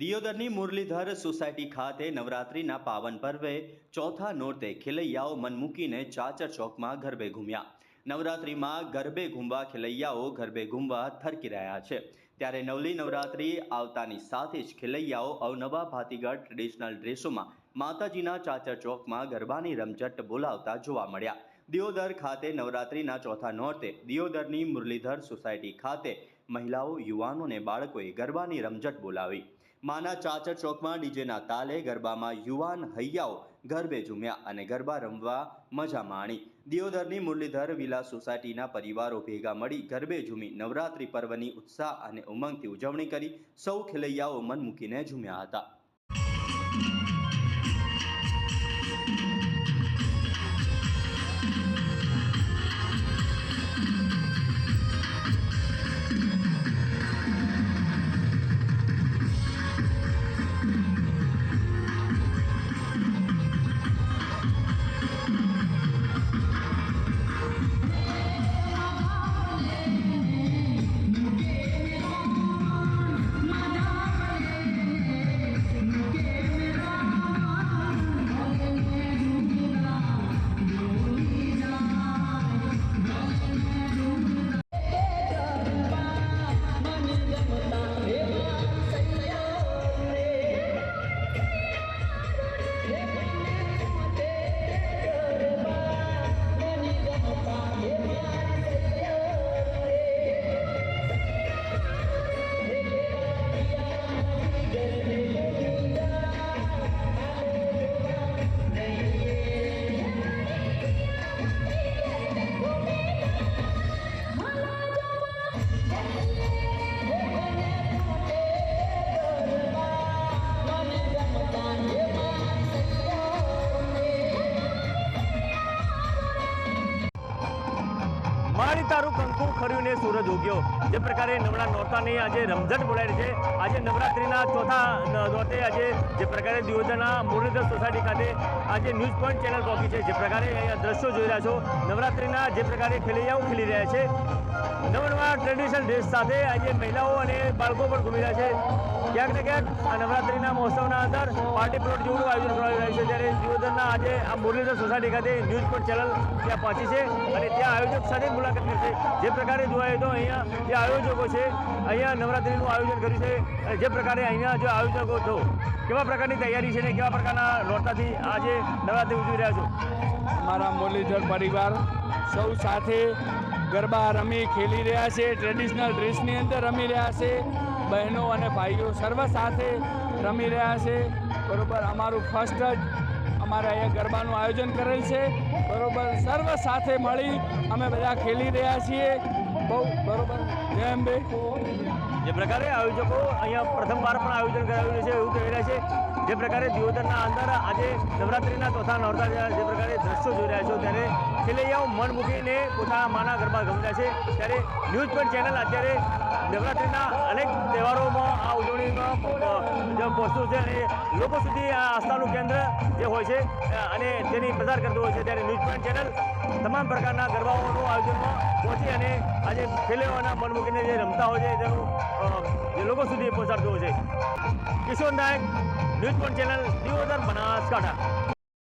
દિયોદરની Muralidhar society ખાતે નવરાત્રિના પાવન પર્વે ચોથા નોરતે ખેલૈયાઓ મન મૂકીને ચાચર ચોકમાં ગરબે ઘૂમ્યા. નવરાત્રિમાં ગરબે ઘૂમવા ખેલૈયાઓ ગરબે ઘૂમવા થરકી રહ્યા છે. ત્યારે નવલી નવરાત્રિ આવતાની સાથે જ ખેલૈયાઓ અવનવા ભાતીગઢ ટ્રેડિશનલ ડ્રેસોમાં માતાજીના ચાચર ચોકમાં ગરબાની રમઝટ બોલાવતા જોવા મળ્યા. દિયોદર ખાતે નવરાત્રિના ચોથા નોરતે દિયોદરની મુરલીધર સોસાયટી ખાતે મહિલાઓ યુવાનો અને બાળકોએ ગરબાની રમઝટ બોલાવી. માના ચાચર ચોકમાં ડીજેના તાલે ગરબામાં યુવાન હૈયાઓ ગરબે ઝૂમ્યા અને ગરબા રમવા મજા માણી. દિયોદરની મુરલીધર વિલા સોસાયટીના પરિવારો ભેગા મળી ગરબે ઝૂમી નવરાત્રિ પર્વની ઉત્સાહ અને ઉમંગથી ઉજવણી કરી સૌ ખેલૈયાઓ મન મૂકીને ઝૂમ્યા હતા. મારી તારું કંકુ ખર્યું ને સૂરજ ઉગ્યો. જે પ્રકારે નવરા નોરતાની આજે રમઝટ બોલાવી છે. આજે નવરાત્રિના ચોથા નોતે આજે જે પ્રકારે દિયોદરના મુરલીધર સોસાયટી ખાતે આજે ન્યૂઝ પોઈન્ટ ચેનલ પહોંચી છે. જે પ્રકારે અહીંયા દ્રશ્યો જોઈ રહ્યા છો. નવરાત્રિના જે પ્રકારે ખેલૈયાઓ ખેલી રહ્યા છે. નવનવા ટ્રેડિશનલ ડ્રેસ સાથે આજે મહિલાઓ અને બાળકો પણ ઘૂમી રહ્યા છે. ક્યાંક ને ક્યાંક આ નવરાત્રિના મહોત્સવના અંદર પાર્ટી પ્લોટ જેવું આયોજન કરવામાં આવ્યું છે. ત્યારે દિયોદરના આજે આ મુરલીધર સોસાયટી ખાતે ન્યૂઝ પોઈન્ટ ચેનલ ત્યાં પહોંચી છે અને ત્યાં આયોજક સાથે મુલાકાત કરશે જે પ્રકારે જોવાય તો અહીંયા જે આયોજકો છે, અહીંયા નવરાત્રિનું આયોજન કર્યું છે. જે પ્રકારે અહીંયા જે આયોજકો છો, કેવા પ્રકારની તૈયારી છે ને કેવા પ્રકારના લોટાથી આજે નવરાત્રિ ઉજવી રહ્યા છો? મારા મુરલીધર પરિવાર સૌ સાથે ગરબા રમી ખેલી રહ્યા છે. ટ્રેડિશનલ ડ્રેસની અંદર રમી રહ્યા છે. બહેનો અને ભાઈઓ સર્વ સાથે રમી રહ્યા છે. બરાબર, અમારું ફર્સ્ટ જ અમારે અહીંયા ગરબાનું આયોજન કરેલ છે. બરોબર સર્વ સાથે મળી અમે બધા ખેલી રહ્યા છીએ. બહુ બરોબર. જય અંબે. જે પ્રકારે આયોજકો અહીંયા પ્રથમવાર પણ આયોજન કરાવ્યું છે એવું કહી રહ્યા છે. જે પ્રકારે દિયોદરના અંદર આજે નવરાત્રિના ચોથા નોરતા જે પ્રકારે દ્રશ્યો જોઈ રહ્યા છો ત્યારે ખેલૈયાઓ મન મૂકીને પોતાના માના ગરબા ગમતા છે. ત્યારે ન્યૂઝ પોઈન્ટ ચેનલ અત્યારે નવરાત્રિના અનેક અ, જે પહોંચતું છે અને લોકો સુધી આ આસ્થાનું કેન્દ્ર જે હોય છે અને તેની પ્રચાર કરતું હોય છે ત્યારે ન્યૂઝ પોઈન્ટ ચેનલ તમામ પ્રકારના ગરબાઓનું આયોજનમાં પહોંચી અને આજે ખેલેવાના મન મૂકીને જે રમતા હોય છે, તેનું જે લોકો સુધી પહોંચાડતું હોય છે. Kishor Nayak, News Point channel Diyodar Banaskantha.